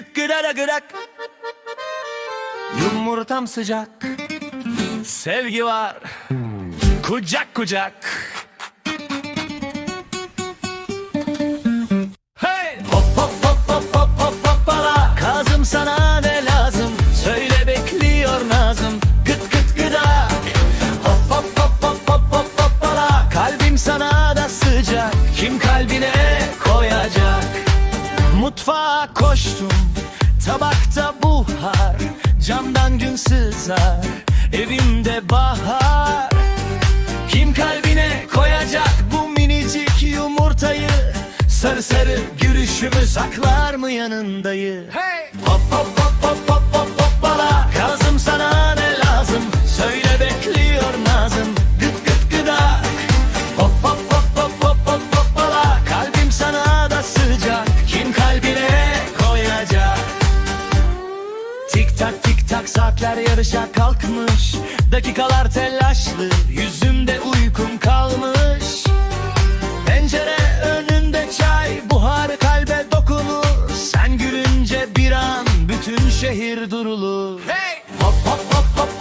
gıt gıdara gıdak. Yumurtam sıcak. Sevgi var. Kucak kucak. Hey! Hop hop hop hop hop hop hoppala. Kazım sana ne lazım? Söyle bekliyor Nazım. Gıt gıt gıdak Hop hop hop hop hop hop hoppala. Kalbim sana da sıcak. Kim kalbine koyacak? Mutfağa koştum Tabakta buhar Camdan gün sızar Evimde bahar. Kim kalbine koyacak bu minicik yumurtayı? Sarı sarı gülüşümü saklar mı yanındayı? Hey! Hop hop tak tik tak saatler yarışa kalkmış. Dakikalar telaşlı yüzümde uykum kalmış. Pencere önünde çay buharı kalbe dokunur. Sen gülünce bir an bütün şehir durulur. Hey! Hop hop hop hop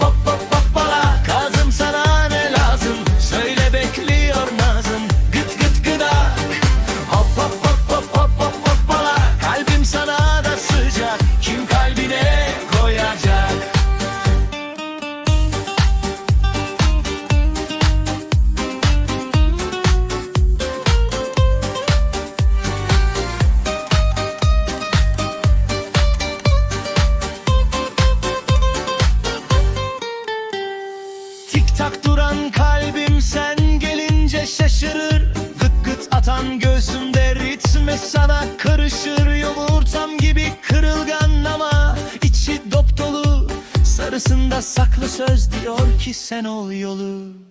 kalbim sen gelince şaşırır. Gıt gıt atan göğsümde ritme sana karışır. Yumurtam gibi kırılgan ama içi dop dolu. Sarısında saklı söz diyor ki sen ol yolu!